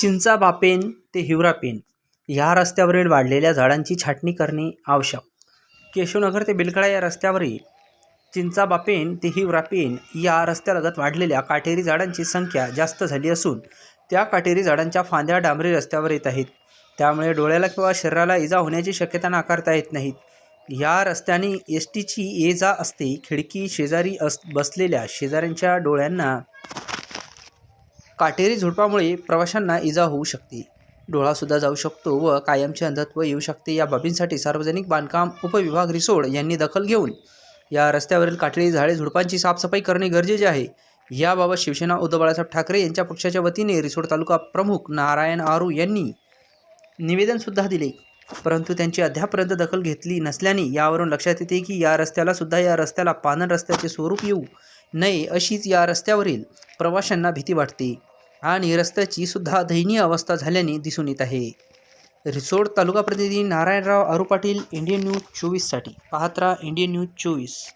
चिंचा बापेन ते हिवरापेन ह्या रस्त्यावरील वाढलेल्या झाडांची छाटणी करणे आवश्यक. केशवनगर ते बिलकडा या रस्त्यावरील चिंचा बापेन ते हिवरापेन या रस्त्यालगत वाढलेल्या काटेरी झाडांची संख्या जास्त झाली असून त्या काटेरी झाडांच्या फांद्या डांबरी रस्त्यावर येत आहेत. त्यामुळे डोळ्याला किंवा शरीराला इजा होण्याची शक्यता नाकारता येत नाहीत. या रस्त्याने एस टीची ये जा असते खिडकी शेजारी अस बसलेल्या शेजाऱ्यांच्या डोळ्यांना काटेरी झुडपामुळे प्रवाशांना इजा होऊ शकते. डोळासुद्धा जाऊ शकतो व कायमचे अंधत्व येऊ शकते या बाबींसाठी सार्वजनिक बांधकाम उपविभाग रिसोड यांनी दखल घेऊन या रस्त्यावरील काटेरी झाडे झुडपांची साफसफाई करणे गरजेचे आहे. याबाबत शिवसेना उद्धव बाळासाहेब ठाकरे यांच्या पक्षाच्या वतीने रिसोड तालुका प्रमुख नारायण आरू यांनी निवेदनसुद्धा दिले. परंतु त्यांची अद्यापर्यंत दखल घेतली नसल्याने यावरून लक्षात येते की या रस्त्याला सुद्धा या रस्त्याला पानन रस्त्याचे स्वरूप येऊ नये अशीच या रस्त्यावरील प्रवाशांना भीती वाटते. आणि रस्त्याची सुद्धा दयनीय अवस्था झाल्याने दिसून येत आहे. रिसोड तालुका प्रतिनिधी नारायणराव आरू पाटील इंडियन न्यूज चोवीससाठी. पाहत राहा इंडियन न्यूज चोवीस.